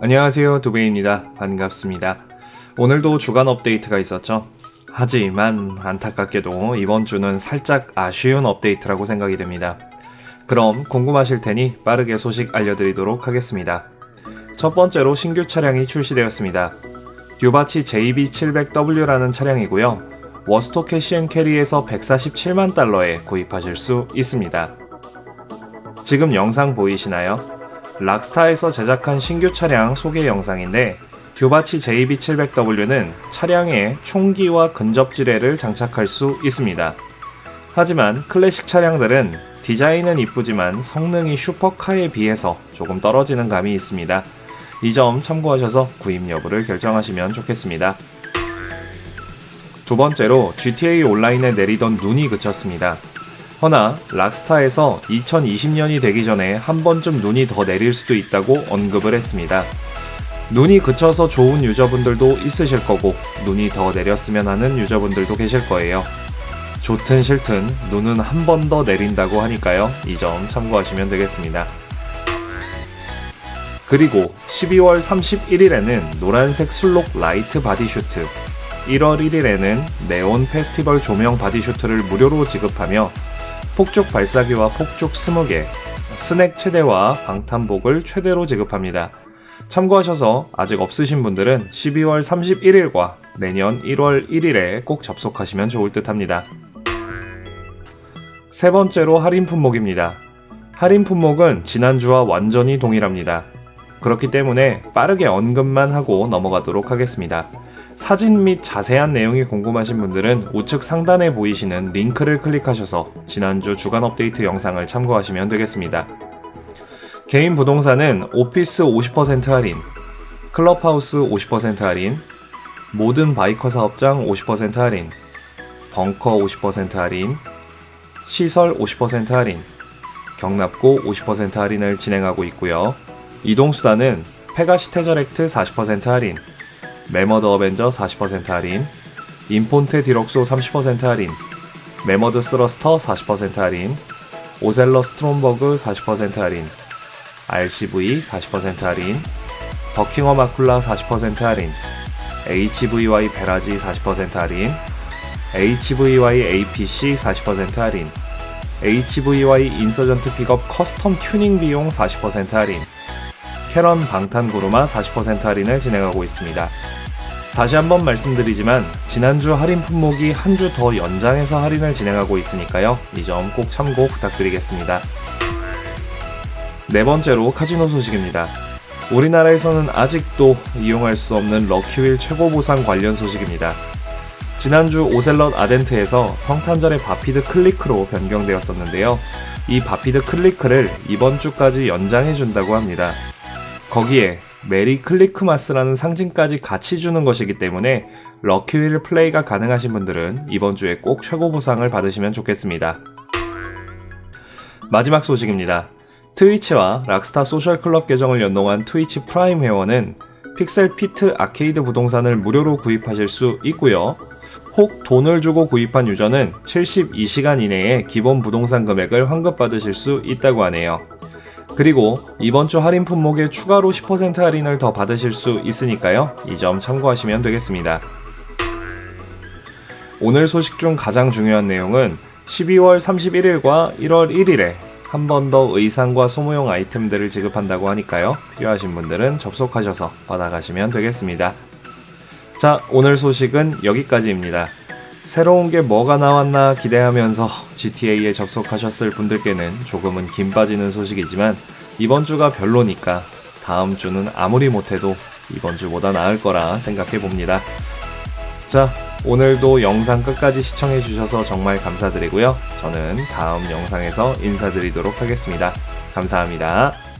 안녕하세요 두베입니다. 반갑습니다. 오늘도 주간 업데이트가 있었죠? 하지만 안타깝게도 이번 주는 살짝 아쉬운 업데이트라고 생각이 됩니다. 그럼 궁금하실 테니 빠르게 소식 알려드리도록 하겠습니다 첫 번째로 신규 차량이 출시되었습니다 듀바치 JB700W라는 차량이고요 워스토 캐시앤 캐리에서 147만 달러에 구입하실 수 있습니다 지금 영상 보이시나요? 락스타에서 제작한 신규 차량 소개 영상인데 듀바치 JB700W는 차량에 총기와 근접지뢰를 장착할 수 있습니다. 하지만 클래식 차량들은 디자인은 이쁘지만 성능이 슈퍼카에 비해서 조금 떨어지는 감이 있습니다. 이 점 참고하셔서 구입 여부를 결정하시면 좋겠습니다. 두 번째로 GTA 온라인에 내리던 눈이 그쳤습니다. 허나 락스타에서 2020년이 되기 전에 한 번쯤 눈이 더 내릴 수도 있다고 언급을 했습니다. 눈이 그쳐서 좋은 유저분들도 있으실 거고 눈이 더 내렸으면 하는 유저분들도 계실 거예요. 좋든 싫든 눈은 한 번 더 내린다고 하니까요. 이 점 참고하시면 되겠습니다. 그리고 12월 31일에는 노란색 술록 라이트 바디슈트, 1월 1일에는 네온 페스티벌 조명 바디슈트를 무료로 지급하며 폭죽 발사기와 폭죽 20개, 스낵 최대와 방탄복을 최대로 지급합니다. 참고하셔서 아직 없으신 분들은 12월 31일과 내년 1월 1일에 꼭 접속하시면 좋을 듯 합니다. 세 번째로 할인 품목입니다. 할인 품목은 지난주와 완전히 동일합니다. 그렇기 때문에 빠르게 언급만 하고 넘어가도록 하겠습니다. 사진 및 자세한 내용이 궁금하신 분들은 우측 상단에 보이시는 링크를 클릭하셔서 지난주 주간 업데이트 영상을 참고하시면 되겠습니다. 개인 부동산은 오피스 50% 할인, 클럽하우스 50% 할인, 모든 바이커 사업장 50% 할인, 벙커 50% 할인, 시설 50% 할인, 경납고 50% 할인을 진행하고 있고요. 이동수단은 페가시 테저렉트 40% 할인, 메머드 어벤져 40% 할인, 인폰테 디럭소 30% 할인, 메머드 스러스터 40% 할인, 오셀러 스트롬버그 40% 할인, RCV 40% 할인, 버킹엄 아쿨라 40% 할인, HVY 베라지 40% 할인, HVY APC 40% 할인, HVY 인서전트 픽업 커스텀 튜닝 비용 40% 할인, 캐런 방탄구루마 40% 할인을 진행하고 있습니다. 다시 한번 말씀드리지만 지난주 할인 품목이 한 주 더 연장해서 할인을 진행하고 있으니까요. 이 점 꼭 참고 부탁드리겠습니다. 네 번째로 카지노 소식입니다. 우리나라에서는 아직도 이용할 수 없는 럭키윌 최고 보상 관련 소식입니다. 지난주 오셀럿 아덴트에서 성탄절의 바피드 클리크로 변경되었었는데요. 이 바피드 클리크를 이번 주까지 연장해준다고 합니다. 거기에 메리 클리크마스라는 상징까지 같이 주는 것이기 때문에 럭키윌 플레이가 가능하신 분들은 이번 주에 꼭 최고 보상을 받으시면 좋겠습니다. 마지막 소식입니다. 트위치와 락스타 소셜클럽 계정을 연동한 트위치 프라임 회원은 픽셀 피트 아케이드 부동산을 무료로 구입하실 수 있고요. 혹 돈을 주고 구입한 유저는 72시간 이내에 기본 부동산 금액을 환급받으실 수 있다고 하네요. 그리고 이번 주 할인 품목에 추가로 10% 할인을 더 받으실 수 있으니까요. 이 점 참고하시면 되겠습니다. 오늘 소식 중 가장 중요한 내용은 12월 31일과 1월 1일에 한 번 더 의상과 소모용 아이템들을 지급한다고 하니까요. 필요하신 분들은 접속하셔서 받아가시면 되겠습니다. 자, 오늘 소식은 여기까지입니다. 새로운 게 뭐가 나왔나 기대하면서 GTA에 접속하셨을 분들께는 조금은 긴 빠지는 소식이지만 이번 주가 별로니까 다음 주는 아무리 못해도 이번 주보다 나을 거라 생각해 봅니다. 자, 오늘도 영상 끝까지 시청해 주셔서 정말 감사드리고요. 저는 다음 영상에서 인사드리도록 하겠습니다. 감사합니다.